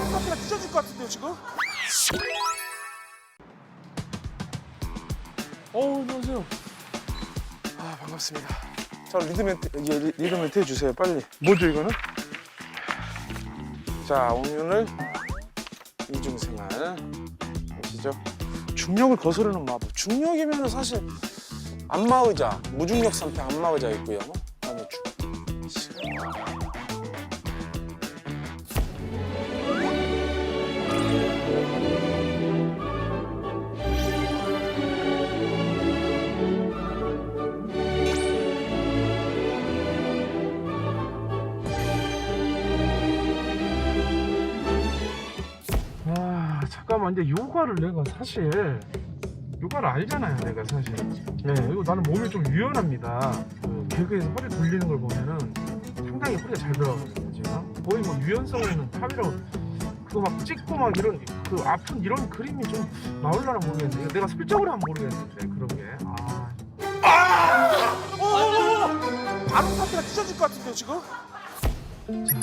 아무 상태가 찢어질 것 같은데요 지금? 어 안녕하세요. 아 반갑습니다. 자 리드 멘트 이제 리- 리드 멘트 해주세요 빨리. 뭐죠 이거는? 자 오늘 이중생활 보시죠. 중력을 거스르는 마법. 중력이면 사실 안마의자, 무중력 상태 안마의자 있고요. 이제 요가를 내가 사실 요가를 알잖아요 내가 사실. 네 이거 나는 몸이 좀 유연합니다. 그 개그에서 허리 돌리는 걸 보면은 상당히 허리가 잘 들어가거든요 제가 거의 뭐 유연성에는 탑이라고 그거 막 찍고 막 이런 그 아픈 이런 그림이 좀 나올라나 모르겠는데 내가 슬쩍으로 하면 모르겠는데 그런 게 아. 아! 어, 어, 어! 아무 상태가 찢어질 것 같은데요 지금? 자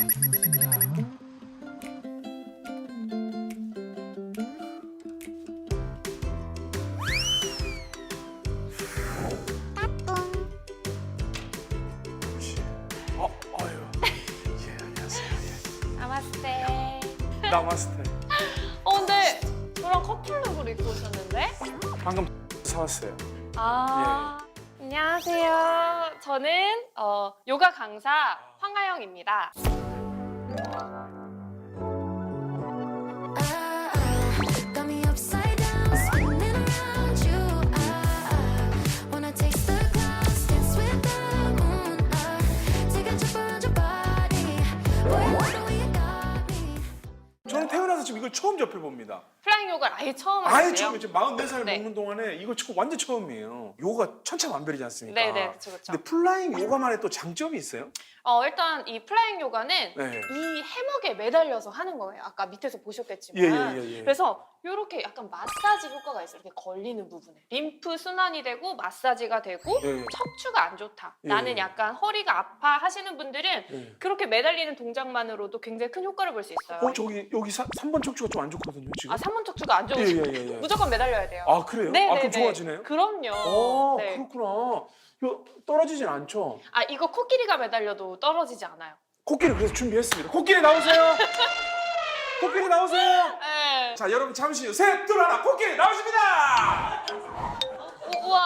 나마스테. 예. 나마스테. 어, 근데 저랑 커플룩을 입고 오셨는데? 방금 사왔어요. 아. 안녕하세요. 저는 어, 요가 강사 황하영입니다. 이걸 처음 접해 봅니다. 플라잉 요가를 아예 처음 아예 지금 44살 네. 먹는 동안에 이거 완전 처음이에요. 요가 천차만별이지 않습니까? 네네, 그쵸, 그쵸. 근데 플라잉 요가만의 또 장점이 있어요? 어, 일단 이 플라잉 요가는 네. 이 해먹에 매달려서 하는 거예요. 아까 밑에서 보셨겠지만. 예, 예, 예, 예. 그래서 이렇게 약간 마사지 효과가 있어요. 이렇게 걸리는 부분에. 림프 순환이 되고 마사지가 되고 예, 예. 척추가 안 좋다. 예. 나는 약간 허리가 아파 하시는 분들은 예. 그렇게 매달리는 동작만으로도 굉장히 큰 효과를 볼 수 있어요. 어 저기 여기 사, 3번 척추가 좀 안 좋거든요 지금. 아, 3번 척추가 안 예, 좋으시면 예, 예, 예. 무조건 매달려야 돼요. 아 그래요? 네, 아 네, 그럼 네. 좋아지네요? 그럼요. 어 네. 그렇구나. 이거 떨어지진 않죠? 아, 이거 코끼리가 매달려도 떨어지지 않아요. 코끼리 그래서 준비했습니다. 코끼리 나오세요. 코끼리 나오세요. 네. 자 여러분 잠시요. 셋, 둘, 하나. 코끼리 나오십니다. 우- 우와.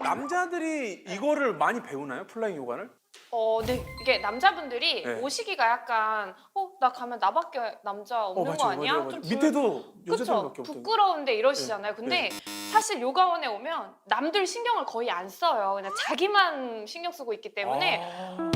남자들이 이거를 많이 배우나요? 플라잉 요가를? 어, 네. 이게 남자분들이 네. 오시기가 약간 어, 나 가면 나밖에 남자 없는 거 아니야? 좀 불- 밑에도 그쵸? 여자들밖에 없던데. 부끄러운데 이러시잖아요. 네, 근데 사실 요가원에 오면 남들 신경을 거의 안 써요. 그냥 자기만 신경 쓰고 있기 때문에 아,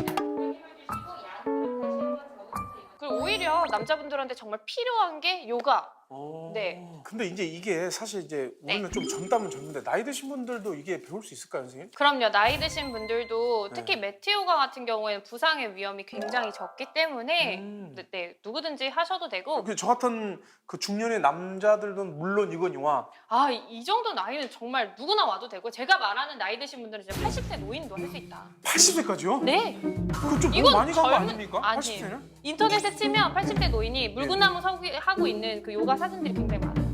그리고 오히려 남자분들한테 정말 필요한 게 요가. 어. 네. 근데 이제 이게 사실 이제 우리는 네. 좀 젊다면 젊은데 나이 드신 분들도 이게 배울 수 있을까요, 선생님? 그럼요. 나이 드신 분들도 네. 특히 요가 같은 경우에는 부상의 위험이 굉장히 적기 때문에 음. 네, 네, 누구든지 하셔도 되고 그저 같은 그 중년의 남자들도 물론 이거니와 아, 이- 이 정도 나이는 정말 누구나 와도 되고 제가 말하는 나이 드신 분들은 이제 80세 노인도 할 수 있다. 80세까지요? 네. 그좀 이건 많이 간거 젊은- 아닙니까? 아니에요. 80세는? 인터넷에 치면 80대 노인이 물구나무 서기 하고 있는 그 요가 사진들이 굉장히 많아요.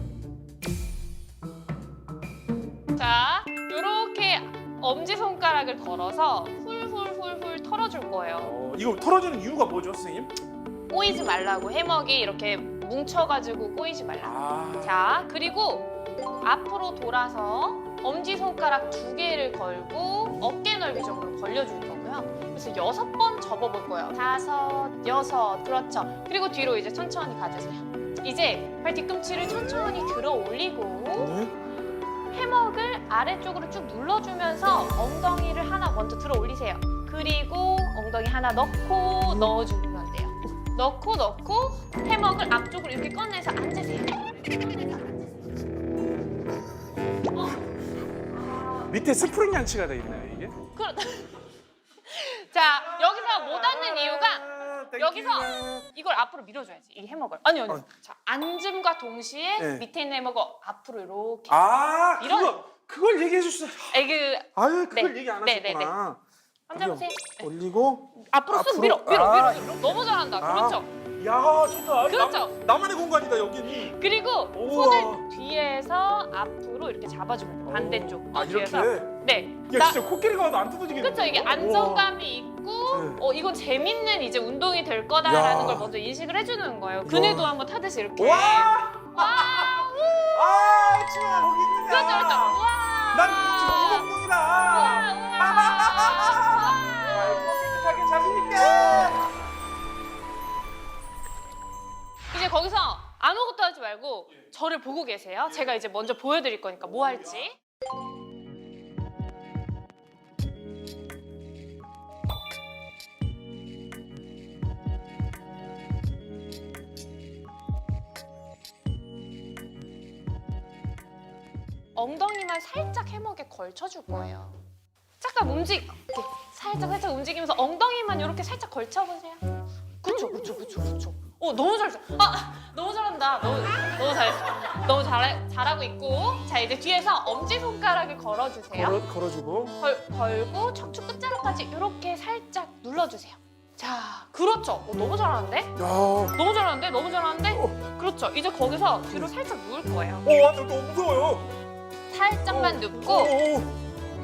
자, 이렇게 엄지 손가락을 걸어서 훌훌훌훌 털어줄 거예요. 어, 이거 털어주는 이유가 뭐죠, 선생님? 꼬이지 말라고 해먹이 이렇게 뭉쳐가지고 꼬이지 말라고. 아, 자, 그리고 앞으로 돌아서 엄지 손가락 두 개를 걸고 어깨 넓이 정도로 벌려줄 거고요. 그래서 여섯 번 접어볼 거예요. 다섯, 여섯, 그렇죠. 그리고 뒤로 이제 천천히 가주세요. 이제 발 뒤꿈치를 천천히 들어 올리고 네? 해먹을 아래쪽으로 쭉 눌러주면서 엉덩이를 하나 먼저 들어 올리세요. 그리고 엉덩이 하나 넣고 넣어주면 돼요. 넣고 넣고 해먹을 앞쪽으로 이렇게 꺼내서 앉으세요. 밑에 스프링 양치가 돼 있나요, 이게? 그렇... 자 여기서 못 앉는 이유가 아, 땡큐. 여기서 이걸 앞으로 밀어줘야지 이 해먹을 아니요 아니요 어. 자 앉음과 동시에 네. 밑에 있는 해먹을 앞으로 이렇게 아, 이런- 그거 그걸 얘기해 주시죠. 에그 아유, 그걸 네. 얘기 안 네, 네, 하셨구나. 앉아 보세요. 올리고 앞으로 쑥 앞으로? 밀어, 밀어, 아, 밀어. 너무 잘한다. 아. 그렇죠. 야 좋다 그렇죠. 나, 나만의 공간이다 여기는 그리고 우와. 손을 뒤에서 앞으로 이렇게 잡아주면 돼요. 반대쪽. 또아 뒤에서. 이렇게 네. 야 나- 진짜 코끼리가 와도 안 뜯어지겠네 그렇죠. 이게 안정감이 있고, 네. 어 이건 재밌는 이제 운동이 될 거다라는 야. 걸 먼저 인식을 해주는 거예요. 그네도 한번 타듯이 이렇게. 와! 와, 아 치마 거기 있느냐 그렇죠, 그렇죠. 와. 난 지금 우와, 이몽동이다 우와. 아이고 깨끗하게 자신 있게 이제 거기서 아무것도 하지 말고 저를 보고 계세요. 제가 이제 먼저 보여드릴 거니까 뭐 할지. 엉덩이만 살짝 해먹에 걸쳐줄 거예요. 잠깐 움직, 이렇게 살짝 살짝 움직이면서 엉덩이만 이렇게 살짝 걸쳐보세요. 그쵸, 그쵸, 그쵸, 그쵸. 어, 너무 잘했어. 아, 너무 잘한다. 너무, 너무 잘했어. 너무 잘, 잘하고 있고. 자, 이제 뒤에서 엄지손가락을 걸어주세요. 걸어, 걸어주고 걸, 걸고 척추 끝자락까지 이렇게 살짝 눌러주세요. 자, 그렇죠. 어, 너무 잘하는데? 야 너무 잘하는데? 너무 잘하는데? 그렇죠. 이제 거기서 뒤로 살짝 누울 거예요. 오, 어, 너무 무서워요. 살짝만 눕고 오,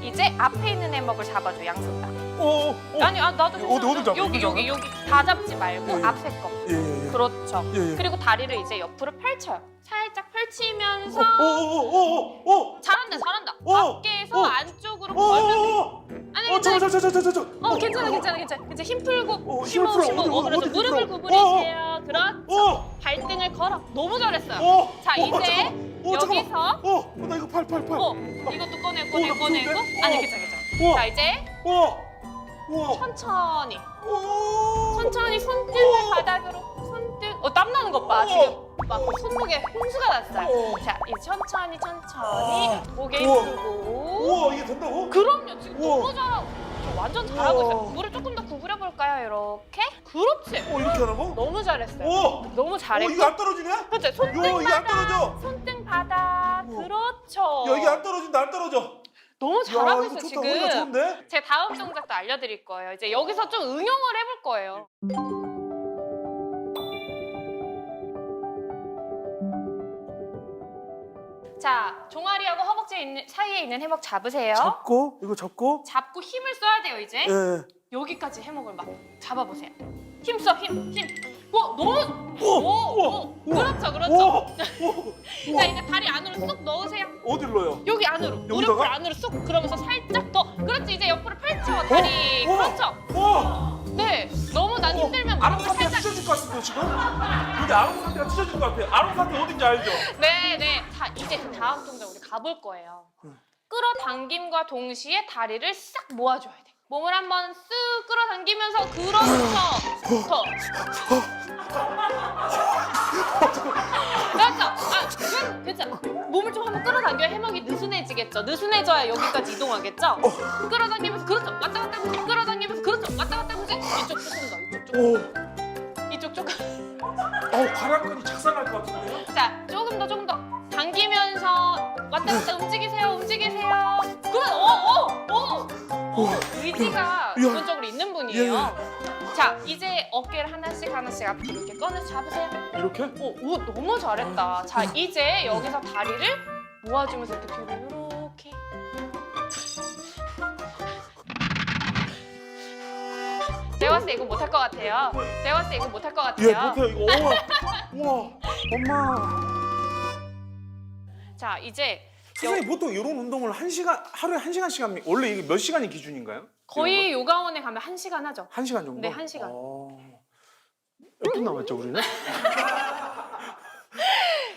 이제 앞에 있는 해먹을 잡아줘, 양손 다. 오, 오, 아니, 아, 나도 어디, 어디 괜찮아. 잡아? 여기, 어디 여기, 여기 다 잡지 말고 예, 예. 앞에 거. 예, 예, 예. 그렇죠. 예, 예. 그리고 다리를 이제 옆으로 펼쳐요. 살짝 펼치면서 오, 오, 오, 오, 오, 잘한다, 잘한다. 오, 어깨에서 오, 안쪽으로 오, 벌면서 오, 아니, 오, 괜찮아. 저, 저, 저, 저, 저, 저. 어, 괜찮아, 괜찮아, 괜찮아. 이제 힘 풀고 어, 쉬어, 힘을 풀어. 쉬어. 어디, 어, 그렇죠. 어디 무릎을 풀어? 구부리세요. 그렇죠. 오, 발등을 걸어. 너무 잘했어요. 오. 자, 오, 이제 잠깐만. 오. 여기서 오, 어, 나 이거 팔, 팔, 팔. 어, 이것도 꺼내, 오, 꺼내, 나 꺼내고. 무서운데? 아니, 어. 괜찮아, 괜찮아. 자, 이제 우와, 우와. 천천히, 오. 천천히 손등을 바닥으로, 손등. 어, 땀 나는 것 봐. 어. 지금 막 손목에 홍수가 났어요. 어. 자, 이제 천천히, 천천히 어. 고개 우와. 숙이고. 우와, 이게 된다고? 그럼요. 지금 우와. 너무 잘하고. 저 완전 잘하고 우와. 있어요. 무릎 조금 더 구부려 볼까요? 이렇게. 그렇지. 오, 이렇게 하라고? 너무 잘했어요. 오, 너무 오, 잘했고. 이거 안 떨어지네? 그렇죠. 요, 이게 안 손등 바닥. 떨어져. 손등 바닥. 우와. 그렇죠. 야, 이게 안 떨어진다, 안 떨어져. 너무 야, 잘하고 있어 지금. 좋은데? 제 다음 동작도 알려드릴 거예요. 이제 여기서 좀 응용을 해볼 거예요. 자, 종아리하고 허벅지 있는, 사이에 있는 해먹 잡으세요. 잡고, 이거 잡고. 잡고 힘을 써야 돼요, 이제. 예. 여기까지 해먹을 막 잡아보세요. 힘 써, 힘, 힘. 오, 너무. 오, 오, 우와, 오. 우와. 그렇죠, 그렇죠. 오, 오, 자, 이제 다리 안으로 쑥 넣으세요. 넣어요? 여기 안으로. 여기다가? 무릎을 안으로 쑥. 그러면서 살짝 더. 그렇지, 이제 옆으로 펼쳐, 다리. 오, 그렇죠. 오, 네, 너무 난 힘들면 아롱 무릎을 상태가 살짝. 찢어질 것 같은데 지금? 근데 아롱 상태가 찢어질 것 같아. 아롱 상태 어딘지 알죠? 네, 네. 자, 이제 그 다음 동작 우리 가볼 거예요. 응. 끌어당김과 동시에 다리를 싹 모아줘야 돼. 몸을 한번 쓱 끌어당기면서 그렇죠. 더. 그렇죠. 아, 그건 괜찮아. 몸을 좀 한번 끌어당겨야 해먹이 느슨해지겠죠. 느슨해져야 여기까지 이동하겠죠. 끌어당기면서 그렇죠. 왔다 갔다 보지. 끌어당기면서 그렇죠. 왔다 갔다 보지. 이쪽 조금 더. 이쪽 조금. 오, 이쪽 조금. 어우 관악근이 착상할 것 같은데요? 자, 조금 더, 조금 더 당기면서 왔다 갔다 움직이세요, 움직이세요. 그래, 어, 어, 어. 어, 의지가 기본적으로 있는 분이에요. 자, 이제 어깨를 하나씩 하나씩 앞으로 이렇게 꺼내서 잡으세요. 이렇게? 오, 오, 너무 잘했다. 자, 이제 여기서 다리를 모아주면서 이렇게 뒤로 이렇게. 제가 봤을 때 이거 못할 것 같아요. 제가 봤을 때 이거 못할 것 같아요. 예, 못해요 이거. 우와, 우와, 엄마. 자, 이제 선생님 보통 이런 운동을 한 시간 하루에 한 시간씩 합니까? 원래 이게 몇 시간이 기준인가요? 거의 요가원에 가면 한 시간 하죠. 한 시간 정도? 네, 한 시간. 어. 몇분 남았죠 우리는?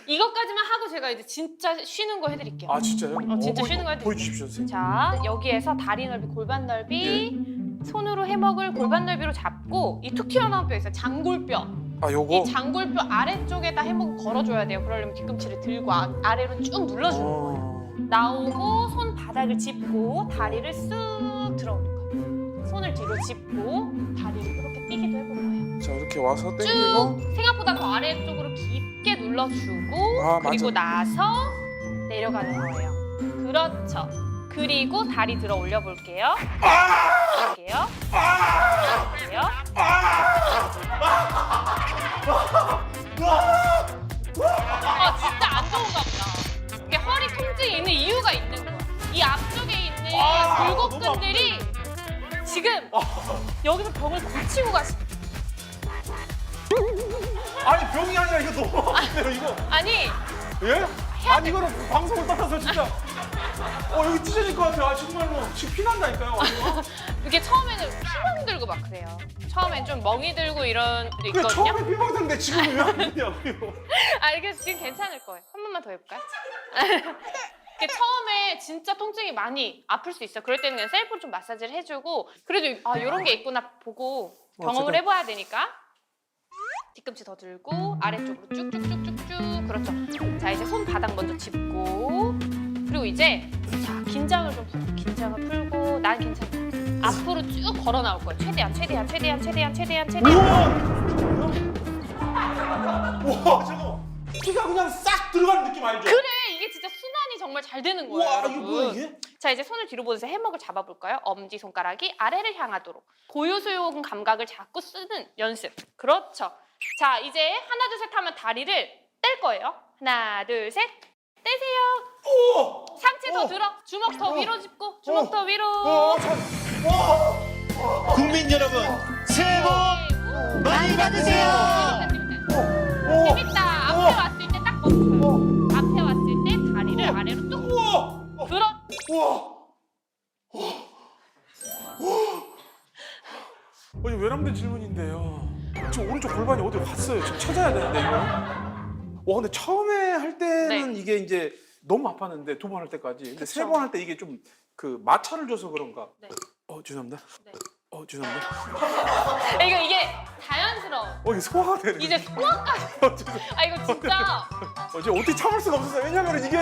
이것까지만 하고 제가 이제 진짜 쉬는 거 해드릴게요. 아 진짜요? 어, 진짜 보여- 쉬는 거 해드릴게요. 보여주십시오 선생님. 자, 여기에서 다리 넓이, 골반 넓이, 손으로 해먹을 골반 넓이로 잡고 이 툭 튀어나온 뼈 있어요. 장골뼈. 아 요거. 이 장골뼈 아래쪽에다 해먹을 걸어줘야 돼요. 그러려면 뒤꿈치를 들고 아, 아래로 쭉 눌러주는 거예요. 어. 나오고 손 바닥을 짚고 다리를 쓱 들어오는 거예요. 손을 뒤로 짚고 다리를 이렇게 삐기도 해볼 거예요. 자 이렇게 와서 쭉 당기고. 생각보다 더 아래쪽으로 깊게 눌러주고 아, 그리고. 나서 내려가는 거예요. 그렇죠. 그리고 다리 들어 올려 볼게요. 볼게요. 볼게요. 아 진짜 안 좋은가 보다. 이게 허리 통증이 있는 이유가 있는 거야. 이 앞쪽에 있는 아, 굴곡근들이 지금 여기서 병을 고치고 가시. 아니 병이 아니라 이거 너무 아픈데요 이거. 아니 예? 아니 이거는 방송을 떠나서 진짜. 어 여기 찢어질 것 같아요. 아, 정말로 지금 피난다니까요. 이게 처음에는 피멍 들고 막 그래요. 처음엔 좀 멍이 들고 이런 분도 그 있거든요. 처음에 피멍 드는데 지금 왜안 되냐고요. 아 이게 지금 괜찮을 거예요. 한 번만 더 해볼까요? 이게 처음에 진짜 통증이 많이 아플 수 있어. 그럴 때는 그냥 셀프로 좀 마사지를 해주고 그래도 아 이런 게 있구나 보고 경험을 제가- 해봐야 되니까 뒤꿈치 더 들고 아래쪽으로 쭉쭉쭉쭉쭉 그렇죠. 자 이제 손바닥 먼저 짚고 그리고 이제 자 긴장을 좀 풀고 긴장을 풀고 난 괜찮다. 앞으로 쭉 걸어 나올 거예요. 최대한 최대한 최대한 최대한 최대한 최대한. 와 잠깐. 피가 그냥 싹 들어가는 느낌 알죠? 그래 이게 진짜 순환이 정말 잘 되는 거예요. 와 이거 여러분. 뭐야 이게? 자 이제 손을 뒤로 보내서 해먹을 잡아볼까요? 엄지 손가락이 아래를 향하도록 고요수용 감각을 자꾸 쓰는 연습. 그렇죠. 자 이제 하나 둘 셋 하면 다리를 뗄 거예요. 하나 둘 셋. 떼세요. 오! 상체 더 오! 들어. 주먹 더 오! 위로 짚고 주먹 오! 더 위로. 와 참. 와! 국민 여러분 새해 복 오, 많이 받으세요. 재밌다, 재밌다. 오! 재밌다. 앞에 왔을 때 딱 멈춰 요. 앞에 왔을 때 다리를 아래로 뚝 우와! 들어. 우와! 아니 외람된 질문인데요. 지금 오른쪽 골반이 어디 갔어요? 지금 찾아야 되는데 이거. 와 근데 처음에 할 때는 네. 이게 이제 너무 아팠는데 두 번 할 때까지. 근데 세 그쵸. 번할 때 이게 좀 그 마찰을 줘서 그런가. 네. 어 죄송합니다. 네. 어 죄송합니다. 이거 이게 자연스러워. 어 이게 소화가 되는. 이제 소화까지. 어, 죄송- 아 이거 진짜. 어, 제가 어떻게 참을 수가 없었어요. 왜냐면 이게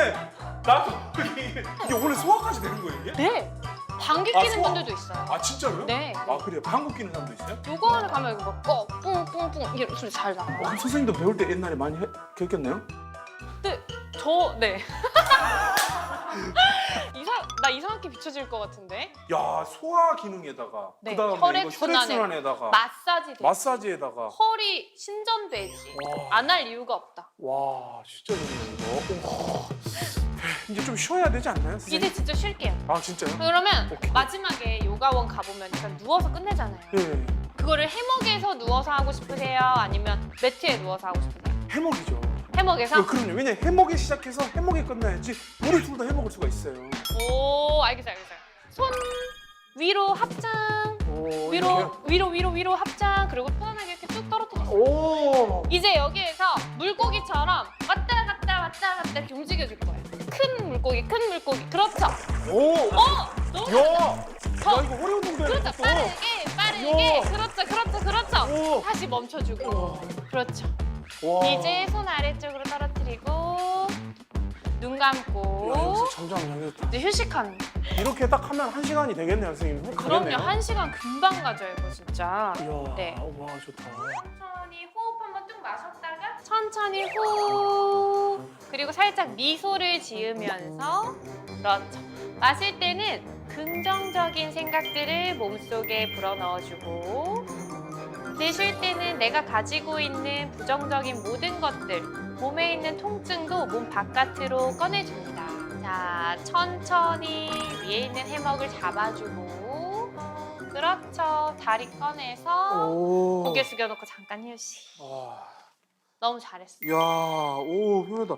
나도 이게, 이게 원래 소화까지 되는 거예요 이게? 네. 방귀 아, 끼는 소화- 분들도 있어요. 아 진짜로요? 네. 아 그래요? 방귀 끼는 사람도 있어요? 요거를 가면 이거 막 꺼, 뿡뿡뿡 이게 소리 잘 나. 어, 그럼 선생님도 배울 때 옛날에 많이 해, 겪겠네요? 저 네. 이상 나 이상하게 비춰질 것 같은데. 야 소화 기능에다가 네, 그다음에 혈액 이거 순환에 혈액순환에다가 마사지 되지. 마사지에다가 허리 신전되지. 와. 안 할 이유가 없다. 와 진짜 좋네요 이거 오. 이제 좀 쉬어야 되지 않나요? 선생님? 이제 진짜 쉴게요. 아 진짜요? 그러면 오케이. 마지막에 요가원 가보면 약간 누워서 끝내잖아요. 예 그거를 해먹에서 누워서 하고 싶으세요? 아니면 매트에 누워서 하고 싶으세요? 해먹이죠 해먹에서? 어, 그럼요 왜냐 해먹에 시작해서 해먹에 끝나야지 우리 둘 다 해먹을 수가 있어요 오 알겠어요 알겠어요. 손 위로 합장. 오, 위로? 위로 위로 위로 합장 그리고 편안하게 이렇게 쭉 떨어뜨려. 오 이제 여기에서 물고기처럼 왔다 갔다 왔다 갔다 이렇게 움직여줄 거예요. 큰 물고기 큰 물고기 그렇죠. 오! 어 너무 야! 야 이거 어려운 동작이야 그렇죠. 빠르게 빠르게 야. 그렇죠 그렇죠 그렇죠. 오! 다시 멈춰주고 그렇죠. 와. 이제 손 아래쪽으로 떨어뜨리고 눈 야, 감고 점점 이제 휴식하는. 거. 이렇게 딱 하면 한 시간이 되겠네요, 선생님. 훅 그럼요 가겠네요. 한 시간 금방 가죠 이거 진짜. 이야, 네. 와 좋다. 천천히 호흡 한번 뚝 마셨다가 천천히 후 그리고 살짝 미소를 지으면서 그렇죠 마실 때는 긍정적인 생각들을 몸속에 불어넣어주고 내쉴 때는 내가 가지고 있는 부정적인 모든 것들 몸에 있는 통증도 몸 바깥으로 꺼내줍니다 자 천천히 위에 있는 해먹을 잡아주고 그렇죠 다리 꺼내서 오. 고개 숙여놓고 잠깐 휴식. 와. 너무 잘했어. 야, 오, 편하다.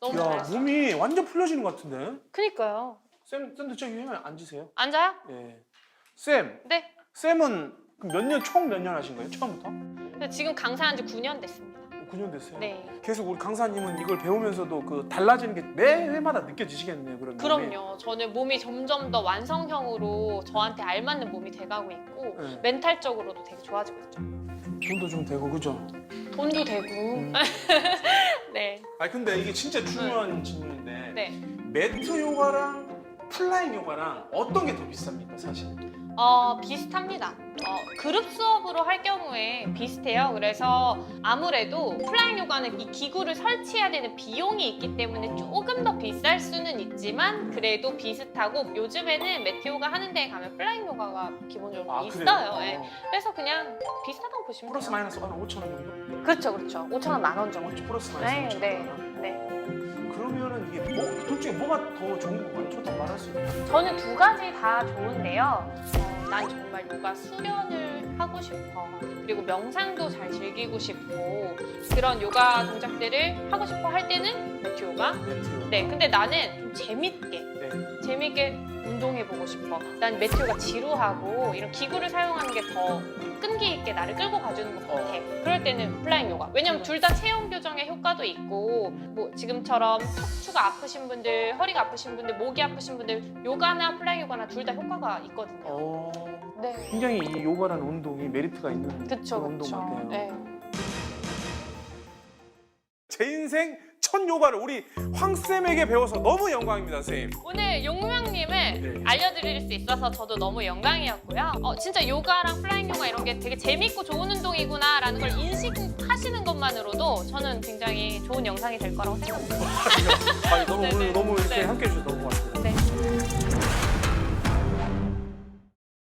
너무 야, 잘했어. 몸이 완전 풀려지는 것 같은데. 그니까요. 쌤, 쌤도 저기 하면 앉으세요. 앉아요? 예. 쌤, 네. 쌤은 몇 년, 총 몇 년 하신 거예요? 처음부터? 근데 지금 강사한 지 9년 됐습니다. 9년 됐어요. 네. 계속 우리 강사님은 이걸 배우면서도 그 달라지는 게 매 회마다 느껴지시겠네요, 그런 몸이. 그럼요. 저는 몸이 점점 더 완성형으로 저한테 알맞는 몸이 돼가고 있고 네. 멘탈적으로도 되게 좋아지고 있죠. 돈도 좀 되고, 그죠? 돈도 되고. 음. 네. 아 근데 이게 진짜 중요한 질문인데 네. 매트 요가랑 플라잉 요가랑 어떤 게 더 비쌉니까 사실? 어, 비슷합니다. 어, 그룹 수업으로 할 경우에 비슷해요. 그래서 아무래도 플라잉 요가는 이 기구를 설치해야 되는 비용이 있기 때문에 조금 더 비쌀 수는 있지만 그래도 비슷하고 요즘에는 메테오가 하는 데에 가면 플라잉 요가가 기본적으로 아, 있어요. 그래요? 예. 어. 그래서 그냥 비슷하다고 보시면 플러스 돼요. 마이너스 한 5천 원 정도? 그렇죠, 그렇죠. 5천 원, 만 원 정도. 어, 플러스 네, 마이너스 5천 네, 원. 네. 그러면은 이게 뭐, 둘 중에 뭐가 더 좋은 건가요? 저도 말할 수 있나요? 저는 두 가지 다 좋은데요. 어, 난 정말 요가 수련을 하고 싶어. 그리고 명상도 잘 즐기고 싶고 그런 요가 동작들을 하고 싶어 할 때는 매트 요가. 네, 근데 나는 좀 재밌게 네. 재밌게 운동해보고 싶어. 난 매트 요가 지루하고 이런 기구를 사용하는 게 더 끈기 있게 나를 끌고 가주는 것 같아. 그럴 때는 플라잉 요가. 왜냐면 둘 다 체형 교정에 효과도 있고 뭐 지금처럼 척추가 아프신 분들, 허리가 아프신 분들, 목이 아프신 분들 요가나 플라잉 요가나 둘 다 효과가 있거든요. 어, 네. 굉장히 이 요가라는 운동이 메리트가 있는 그쵸, 그런 운동 그쵸. 같아요. 네. 제 인생 첫 요가를 우리 황 쌤에게 배워서 너무 영광입니다, 선생님. 오늘 용명님을 네. 알려드릴 수 있어서 저도 너무 영광이었고요. 어, 진짜 요가랑 플라잉 요가 이런 게 되게 재밌고 좋은 운동이구나라는 걸 인식하시는 것만으로도 저는 굉장히 좋은 영상이 될 거라고 생각합니다. 아니, 너무 네네. 오늘 너무 이렇게 네. 함께 해주셔서 너무 고맙습니다.